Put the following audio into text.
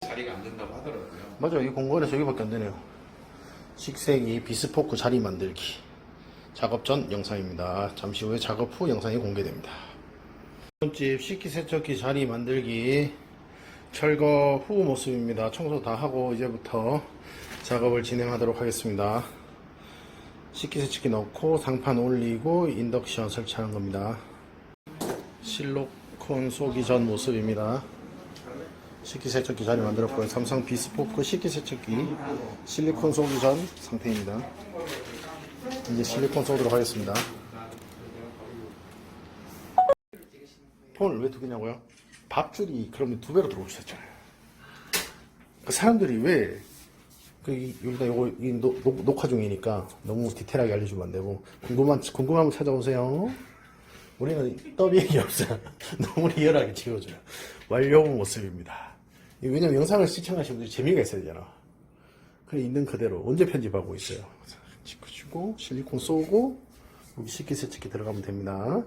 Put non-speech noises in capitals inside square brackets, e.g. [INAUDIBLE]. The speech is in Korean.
자리가 안 된다고 하더라고요. 맞아, 이 공간에서 여기밖에 안 되네요. 식세기 비스포크 자리 만들기. 작업 전 영상입니다. 잠시 후에 작업 후 영상이 공개됩니다. 집 식기세척기 자리 만들기 철거 후 모습입니다. 청소 다 하고 이제부터 작업을 진행하도록 하겠습니다. 식기세척기 넣고 상판 올리고 인덕션 설치하는 겁니다. 실로콘 쏘기 전 모습입니다. 식기세척기 자리 만들었고요. 삼성 비스포크 식기세척기 실리콘 쏘기 전 상태입니다. 이제 실리콘 쏘도록 하겠습니다. 폰을 왜 두 개냐고요? 밥줄이 그러면 두 배로 있잖아요. 그 사람들이 왜, 그, 이- 여기다 요거, 이 노- 녹- 녹화 중이니까 너무 디테일하게 알려주면 안 되고, 궁금한, 궁금하면 찾아오세요. 우리는 얘기 없어요. [LAUGHS] 너무 리얼하게 찍어줘요. 완료 모습입니다. 왜냐면 영상을 시청하시는 분들이 재미가 있어야 되잖아. 그래, 있는 그대로 언제 편집하고 있어요. 찍어주고, 실리콘 쏘고, 여기 식기세척기 들어가면 됩니다.